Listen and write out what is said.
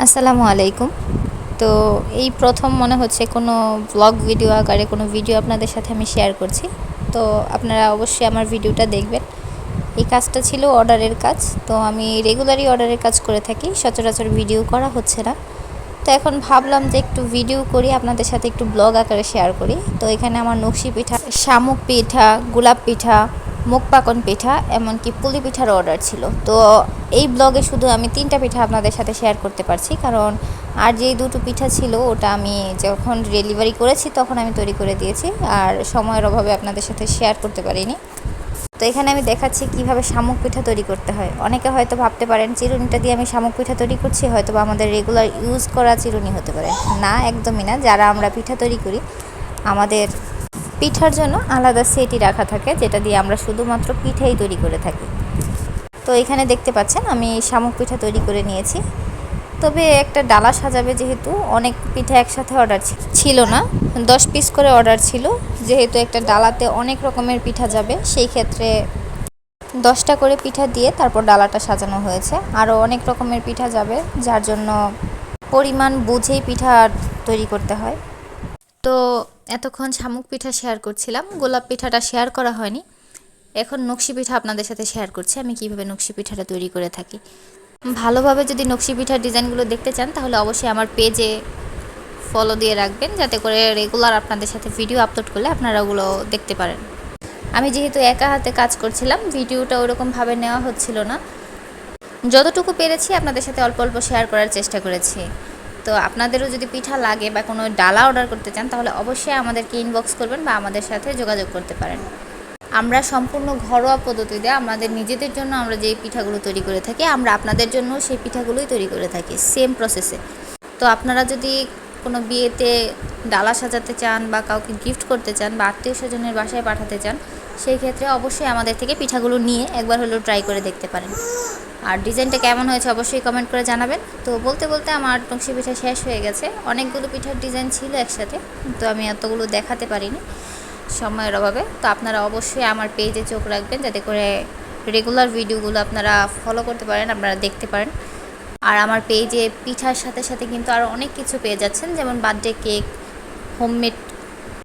আসসালামু আলাইকুম। তো এই প্রথম মনে হচ্ছে কোনো ব্লগ ভিডিও আকারে কোনো ভিডিও আপনাদের সাথে আমি শেয়ার করছি। তো আপনারা অবশ্যই আমার ভিডিওটা দেখবেন। এই কাজটা ছিল অর্ডারের কাজ। তো আমি রেগুলারই অর্ডারের কাজ করে থাকি। সচরাচর ভিডিও করা হচ্ছে না। তো এখন ভাবলাম যে একটু ভিডিও করি, আপনাদের সাথে একটু ব্লগ আকারে শেয়ার করি। তো এখানে আমার নকশি পিঠা, শামুক পিঠা, গোলাপ পিঠা মুখ পাকন পিঠা, এমনকি পুলি পিঠার অর্ডার ছিল। তো এই ব্লগে শুধু আমি তিনটা পিঠা আপনাদের সাথে শেয়ার করতে পারছি, কারণ আর যেই দুটো পিঠা ছিল, ওটা আমি যখন ডেলিভারি করেছি, তখন আমি তৈরি করে দিয়েছি, আর সময়ের অভাবে আপনাদের সাথে শেয়ার করতে পারিনি। তো এখানে আমি দেখাচ্ছি কীভাবে শামুক পিঠা তৈরি করতে হয়। অনেকে হয়তো ভাবতে পারেন, চিরুনিটা দিয়ে আমি শামুক পিঠা তৈরি করছি হয়তো বা আমাদের রেগুলার ইউজ করা চিরুনি হতে পারে। না, একদমই না। যারা আমরা পিঠা তৈরি করি, আমাদের পিঠার জন্য আলাদা সেটই রাখা থাকে, যেটা দিয়ে আমরা শুধুমাত্র পিঠাই তৈরি করে থাকি। তো এখানে দেখতে পাচ্ছেন, আমি শামুক পিঠা তৈরি করে নিয়েছি। তবে একটা ডালা সাজাবে যেহেতু, অনেক পিঠা একসাথে অর্ডার ছিল না। দশ পিস করে অর্ডার ছিল, যেহেতু একটা ডালাতে অনেক রকমের পিঠা যাবে, সেই ক্ষেত্রে দশটা করে পিঠা দিয়ে তারপর ডালাটা সাজানো হয়েছে। আরও অনেক রকমের পিঠা যাবে, যার জন্য পরিমাণ বুঝেই পিঠা তৈরি করতে হয়। তো এতক্ষণ শামুক পিঠা শেয়ার করছিলাম। গোলাপ পিঠাটা শেয়ার করা হয়নি। এখন নকশি পিঠা আপনাদের সাথে শেয়ার করছি। আমি কীভাবে নকশি পিঠাটা তৈরি করে থাকি। ভালোভাবে যদি নকশি পিঠার ডিজাইনগুলো দেখতে চান, তাহলে অবশ্যই আমার পেজে ফলো দিয়ে রাখবেন। যাতে করে রেগুলার আপনাদের সাথে ভিডিও আপলোড করলে আপনারা ওগুলো দেখতে পারেন। আমি যেহেতু একা হাতে কাজ করছিলাম ভিডিওটা ওরকমভাবে নেওয়া হচ্ছিল না। যতটুকু পেরেছি আপনাদের সাথে অল্প অল্প শেয়ার করার চেষ্টা করেছি। তো আপনাদেরও যদি পিঠা লাগে বা কোনো ডালা অর্ডার করতে চান, তাহলে অবশ্যই আমাদেরকে ইনবক্স করবেন বা আমাদের সাথে যোগাযোগ করতে পারেন। আমরা সম্পূর্ণ ঘরোয়া পদ্ধতিতে আমাদের নিজেদের জন্য আমরা যেই পিঠাগুলো তৈরি করে থাকি, আমরা আপনাদের জন্য সেই পিঠাগুলোই তৈরি করে থাকি সেম প্রসেসে তো আপনারা যদি কোনো বিয়েতে ডালা সাজাতে চান বা কাউকে গিফট করতে চান বা আত্মীয় স্বজনের বাসায় পাঠাতে চান, সেই ক্ষেত্রে অবশ্যই আমাদের থেকে পিঠাগুলো নিয়ে একবার হলেও ট্রাই করে দেখতে পারেন। আর ডিজাইনটা কেমন হয়েছে অবশ্যই কমেন্ট করে জানাবেন। তো বলতে বলতে আমার নকশি পিঠা শেষ হয়ে গেছে। অনেকগুলো পিঠার ডিজাইন ছিল একসাথে তো আমি এতগুলো দেখাতে পারিনি সময়ের অভাবে। তো আপনারা অবশ্যই আমার পেজে চোখ রাখবেন, যাতে করে রেগুলার ভিডিওগুলো আপনারা ফলো করতে পারেন, আপনারা দেখতে পারেন। আর আমার পেজে পিঠার সাথে সাথে কিন্তু আরও অনেক কিছু পেয়ে যাচ্ছেন, যেমন বার্থডে কেক হোমমেড